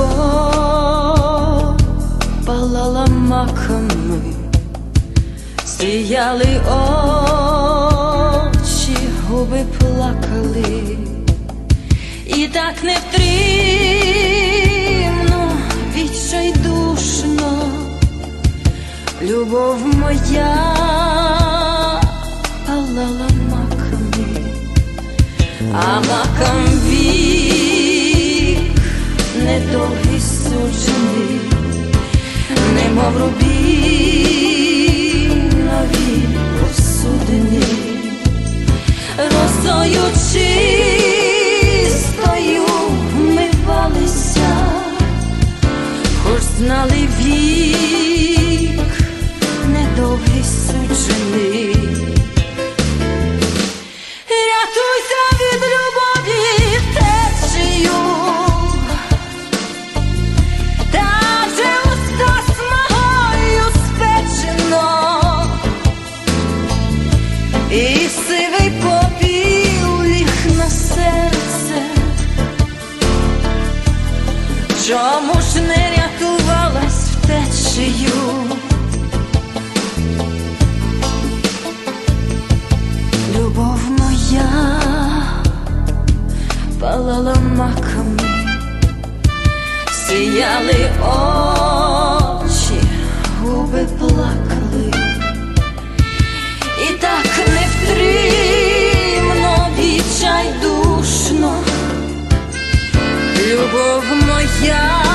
Любов палала маками, сіяли очі, губи плакали, і так невтримно, відчайдушно, любов моя палала маками, а макам вік недовгий суджений, немов рубінові посудини, росою Чому ж не рятувалась втечею? Любов моя палала маками, сіяли очі, губи плакали, любов моя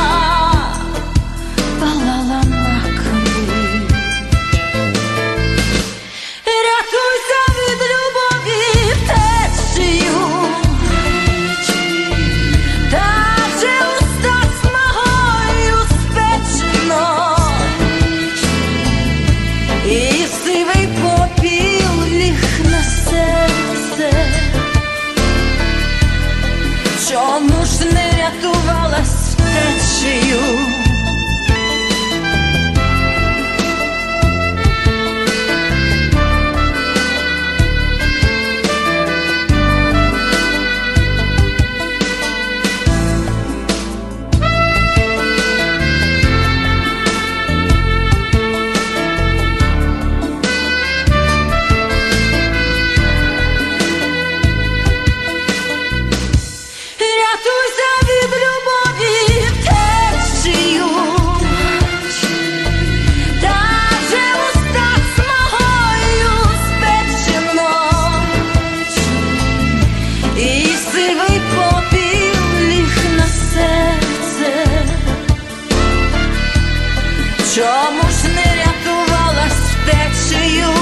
Сивий попіл ліг на серце, чому ж не рятувалась втечею?